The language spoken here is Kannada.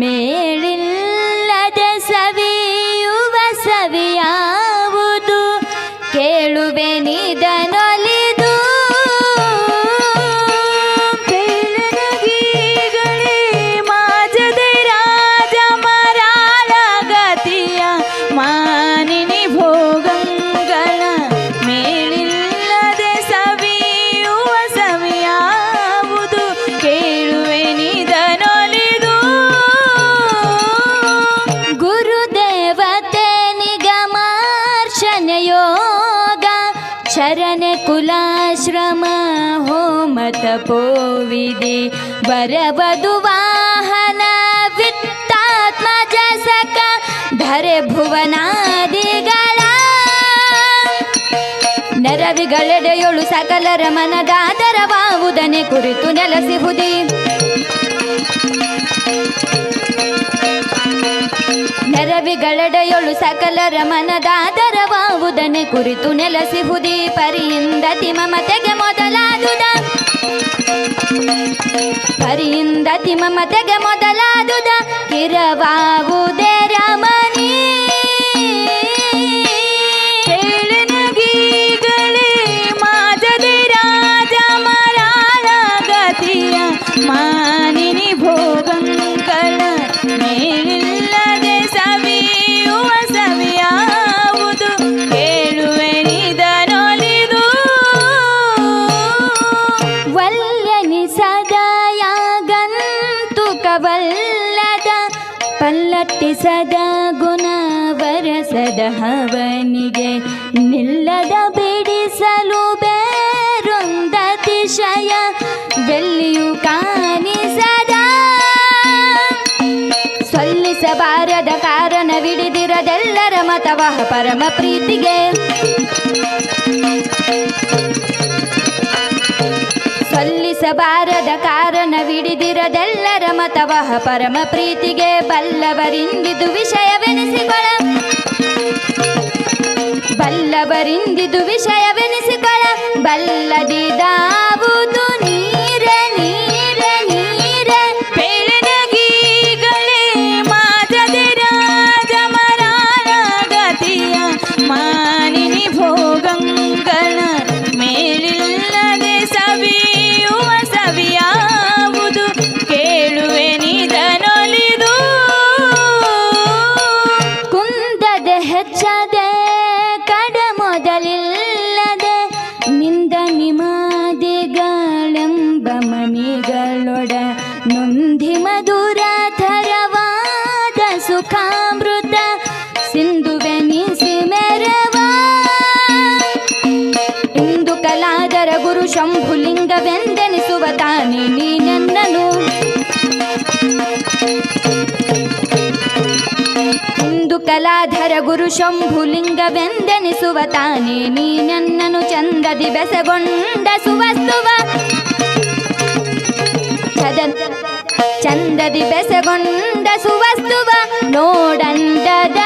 ಮೇಳಿಲ್ಲದೆ ಸವಿಯುವ ಸವಿಯಾವುದು ಕೇಳುವೆ ನಿದನೊಲಿದು ತಪೋವಿಧಿ ಬರಬದು ವಾಹನ, ವಿತ್ತಾತ್ಮ ಜಸಕ ಧರೆ ಭುವನಾದಿಗಳ ನೆರವಿಗಳೆಡೆಯೊಳು ಸಕಲರ ಮನದಾದರವಾವುದನೆ ಕುರಿತು ನೆಲೆಸಿಹುದಿ. ನೆರವಿಗಳೆಡೆಯೊಳು ಸಕಲರ ಮನದಾದರವಾವುದನೆ ಕುರಿತು ನೆಲೆಸಿಹುದಿ. ಪರಿಯಿಂದ ತಿಮಮತೆಗೆ ಮೊದಲಾದುದ. ಪರಿಯಿಂದ ತಿಮಮತೆಗೆ ಮೊದಲಾದುದ ಕಿರವಾವುದೇ ಸದಯಾಗಂತು ಪಲ್ಲಟ್ಟಿಸದ ಪಲ್ಲಟ್ಟಿ ಸದಾ ಗುಣ ವರಸದ ಹವನಿಗೆ ನಿಲ್ಲದ ಬಿಡಿಸಲು ಬೇರೊಂದತಿಶಯ ಬೆಲ್ಲಿಯು ಕಾಣಿಸದ. ಸಲ್ಲಿಸಬಾರದ ಕಾರಣವಿಡಿದಿರದೆಲ್ಲರ ಮತವಹ ಪರಮ ಪ್ರೀತಿಗೆ. ಸಲ್ಲಿಸಬಾರದ ಕಾರಣವಿಡಿದಿರದೆಲ್ಲರ ಮತವಹ ಪರಮ ಪ್ರೀತಿಗೆ ಬಲ್ಲವರಿಂದಿದು ವಿಷಯವೆನಿಸಿಕೊಳ ಬಲ್ಲವರಿಂದಿದು ವಿಷಯವೆನಿಸಿಕೊಳ ಗುರು ಶಂಭುಲಿಂಗವೆಂದೆನಿಸುವ ತಾನೆ ನೀನೆನ್ನನು. ಇಂದು ಕಲಾಧರ ಗುರು ಶಂಭುಲಿಂಗವೆಂದೆನಿಸುವ ತಾನೇ ನೀ ನನ್ನನು ಚಂದದಿ ಬೆಸಗೊಂಡ ಸುವಸ್ತುವ. ಚಂದದಿ ಬೆಸಗೊಂಡ ಸುವಸ್ತುವ. ನೋಡಂದದ